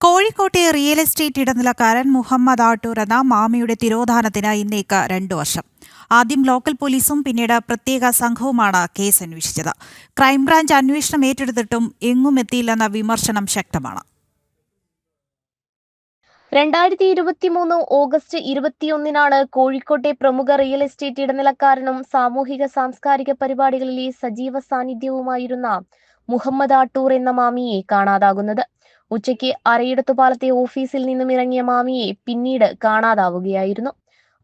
കോഴിക്കോട്ടെ real estate ഇടനിലക്കാരൻ മുഹമ്മദ് ആട്ടൂർ എന്ന മാമിയുടെ തിരോധാനത്തിന് ഇന്നേക്ക് രണ്ടു വർഷം. ആദ്യം ലോക്കൽ പോലീസും പിന്നീട് പ്രത്യേക സംഘവുമാണ് കേസ് അന്വേഷിച്ചത്. ക്രൈംബ്രാഞ്ച് അന്വേഷണം ഏറ്റെടുത്തിട്ടും എങ്ങും എത്തിയില്ലെന്ന വിമർശനം ശക്തമാണ്. രണ്ടായിരത്തി ഇരുപത്തിമൂന്ന് ഓഗസ്റ്റ് ഇരുപത്തിയൊന്നിനാണ് കോഴിക്കോട്ടെ പ്രമുഖ റിയൽ എസ്റ്റേറ്റ് ഇടനിലക്കാരനും സാമൂഹിക സാംസ്കാരിക പരിപാടികളിലെ സജീവ സാന്നിധ്യവുമായിരുന്ന മുഹമ്മദ് ആട്ടൂർ എന്ന മാമിയെ കാണാതാകുന്നത്. ഉച്ചയ്ക്ക് അരയിടത്തുപാലത്തെ ഓഫീസിൽ നിന്നും ഇറങ്ങിയ മാമിയെ പിന്നീട് കാണാതാവുകയായിരുന്നു.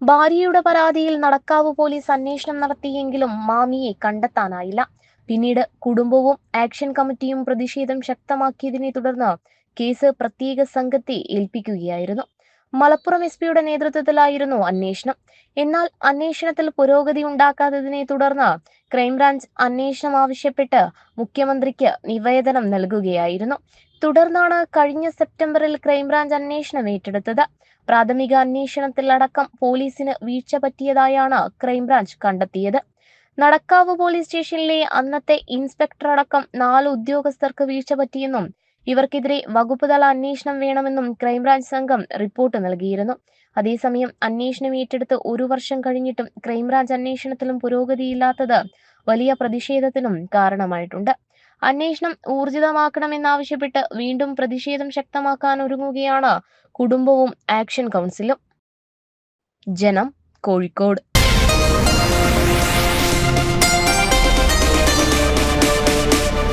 ഭാര്യയുടെ പരാതിയിൽ നടക്കാവ് പോലീസ് അന്വേഷണം നടത്തിയെങ്കിലും മാമിയെ കണ്ടെത്താനായില്ല. പിന്നീട് കുടുംബവും ആക്ഷൻ കമ്മിറ്റിയും പ്രതിഷേധം ശക്തമാക്കിയതിനെ തുടർന്ന് കേസ് പ്രത്യേക സംഘത്തെ ഏൽപ്പിക്കുകയായിരുന്നു. മലപ്പുറം എസ് പിയുടെ നേതൃത്വത്തിലായിരുന്നു അന്വേഷണം. എന്നാൽ അന്വേഷണത്തിൽ പുരോഗതി ഉണ്ടാക്കാത്തതിനെ തുടർന്ന് ക്രൈംബ്രാഞ്ച് അന്വേഷണം ആവശ്യപ്പെട്ട് മുഖ്യമന്ത്രിക്ക് നിവേദനം നൽകുകയായിരുന്നു. തുടർന്നാണ് കഴിഞ്ഞ സെപ്റ്റംബറിൽ ക്രൈംബ്രാഞ്ച് അന്വേഷണം ഏറ്റെടുത്തത്. പ്രാഥമിക അന്വേഷണത്തിൽ അടക്കം പോലീസിന് വീഴ്ച പറ്റിയതായാണ് ക്രൈംബ്രാഞ്ച് കണ്ടെത്തിയത്. നടക്കാവ് പോലീസ് സ്റ്റേഷനിലെ അന്നത്തെ ഇൻസ്പെക്ടർ അടക്കം നാല് ഉദ്യോഗസ്ഥർക്ക് വീഴ്ച പറ്റിയെന്നും ഇവർക്കെതിരെ വകുപ്പുതല അന്വേഷണം വേണമെന്നും ക്രൈംബ്രാഞ്ച് സംഘം റിപ്പോർട്ട് നൽകിയിരുന്നു. അതേസമയം അന്വേഷണം ഏറ്റെടുത്ത് ഒരു വർഷം കഴിഞ്ഞിട്ടും ക്രൈംബ്രാഞ്ച് അന്വേഷണത്തിലും പുരോഗതിയില്ലാത്തത് വലിയ പ്രതിഷേധത്തിനും കാരണമായിട്ടുണ്ട്. അന്വേഷണം ഊർജിതമാക്കണമെന്നാവശ്യപ്പെട്ട് വീണ്ടും പ്രതിഷേധം ശക്തമാക്കാൻ ഒരുങ്ങുകയാണ് കുടുംബവും ആക്ഷൻ കൗൺസിലും. ജനം കോഴിക്കോട്.